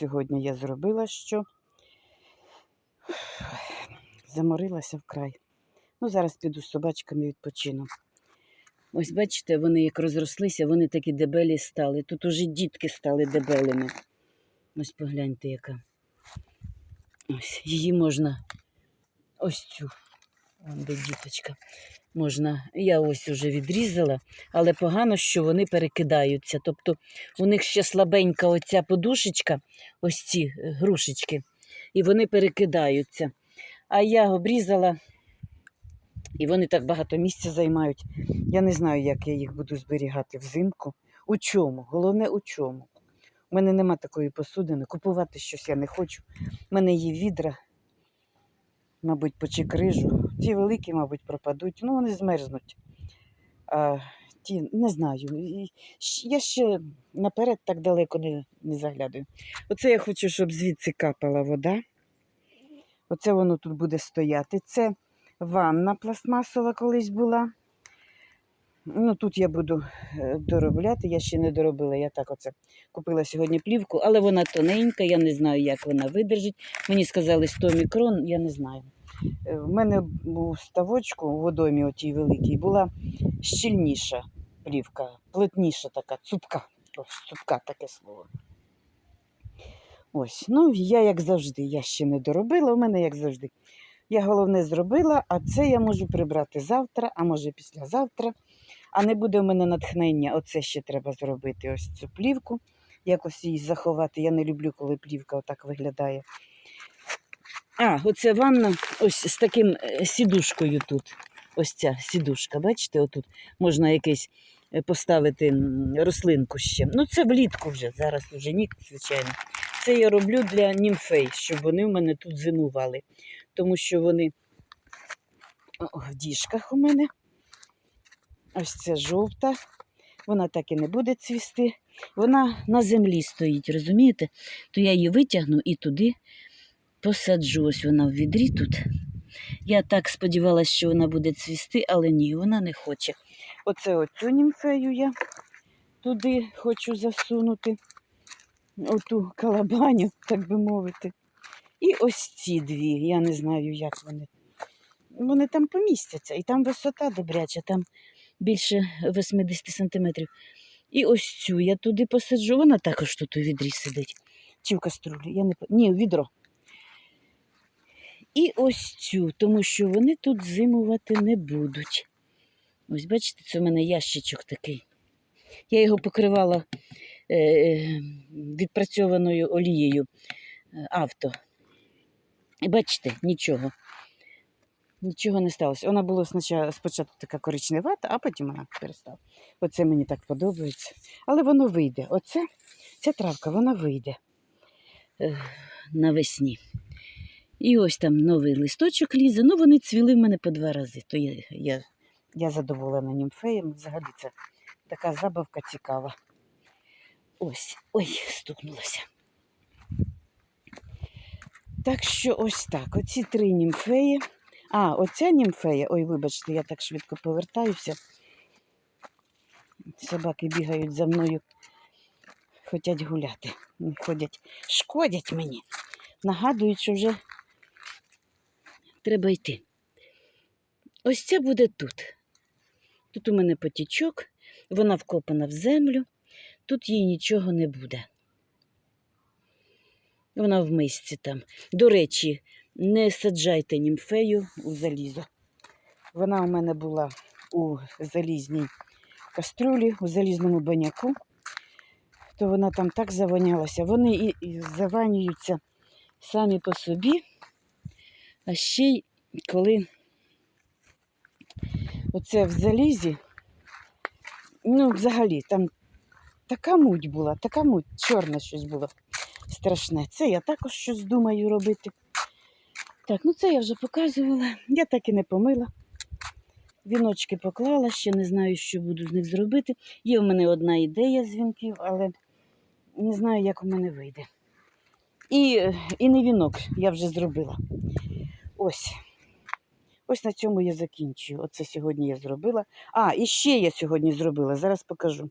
сьогодні я зробила, що заморилася вкрай. Ну, зараз піду з собачками відпочину. Ось бачите, вони як розрослися, вони такі дебелі стали. Тут уже дітки стали дебелими. Ось погляньте, яка. Ось її можна ось цю. Вон де діточка. Можна, я ось уже відрізала, але погано, що вони перекидаються. Тобто у них ще слабенька оця подушечка, ось ці е, грушечки, і вони перекидаються. А я обрізала, і вони так багато місця займають. Я не знаю, як я їх буду зберігати взимку. У чому? Головне, у чому. У мене нема такої посудини. Купувати щось я не хочу. У мене є відра, мабуть, по чекрижу. Ті великі, мабуть, пропадуть. Ну, вони змерзнуть. А ті не знаю. Я ще наперед так далеко не, не заглядаю. Оце я хочу, щоб звідси капала вода. Оце воно тут буде стояти. Це ванна пластмасова колись була. Ну, тут я буду е, доробляти, я ще не доробила. Я так оце купила сьогодні плівку, але вона тоненька, я не знаю, як вона видержить. Мені сказали 100 мікрон, я не знаю. Е, В мене у ставочку у водомі отій великій була щільніша плівка, плотніша така, цупка. Цупка таке слово. Ось, ну я як завжди, я ще не доробила, у мене як завжди. Я головне зробила, а це я можу прибрати завтра, а може післязавтра. А не буде в мене натхнення. Оце ще треба зробити. Ось цю плівку. Якось її заховати. Я не люблю, коли плівка отак виглядає. А, оце ванна ось з таким е, сідушкою тут. Ось ця сідушка, бачите, отут можна якийсь е, поставити рослинку ще. Ну, це влітку вже, зараз вже ні, звичайно. Це я роблю для німфей, щоб вони в мене тут зимували. Тому що вони в діжках у мене. Ось ця жовта. Вона так і не буде цвісти. Вона на землі стоїть, розумієте? То я її витягну і туди посаджу. Ось вона в відрі тут. Я так сподівалася, що вона буде цвісти, але ні, вона не хоче. Оце оцю німфею я туди хочу засунути, оту калабаню, так би мовити. І ось ці дві. Я не знаю, як вони. Вони там помістяться, і там висота добряча, там більше 80 сантиметрів. І ось цю я туди посаджу. Вона також тут у відрі сидить. Чи в каструлі? Я не... Ні, у відро. І ось цю, тому що вони тут зимувати не будуть. Ось бачите, це в мене ящичок такий. Я його покривала е, відпрацьованою олією е, авто. І бачите, нічого. Нічого не сталося. Вона була спочатку, спочатку така коричневата, а потім вона перестала. Оце мені так подобається. Але воно вийде. Оце, ця травка, вона вийде е, навесні. І ось там новий листочок лізе. Ну, вони цвіли в мене по два рази. То я, я, я задоволена німфеєм. Взагалі це така забавка цікава. Ось, ой, стукнулася. Так що ось так. Оці три німфеї. А, оця німфея, ой, вибачте, я так швидко повертаюся. Собаки бігають за мною, хочуть гуляти. Ходять, шкодять мені. Нагадують, що вже треба йти. Ось це буде тут. Тут у мене потічок, вона вкопана в землю, тут їй нічого не буде. Вона в мисці там. До речі, не саджайте німфею у залізо. Вона у мене була у залізній кастрюлі, у залізному баняку, то вона там так завонялася. Вони і, заванюються самі по собі, а ще й коли оце в залізі, ну, взагалі, там така муть була, така муть, чорне щось було страшне. Це я також щось думаю робити. Так, ну це я вже показувала. Я так і не помила. Віночки поклала, ще не знаю, що буду з них зробити. Є в мене одна ідея з вінків, але не знаю, як у мене вийде. І, і не вінок я вже зробила. Ось. Ось на цьому я закінчую. Оце сьогодні я зробила. А, і ще я сьогодні зробила, зараз покажу.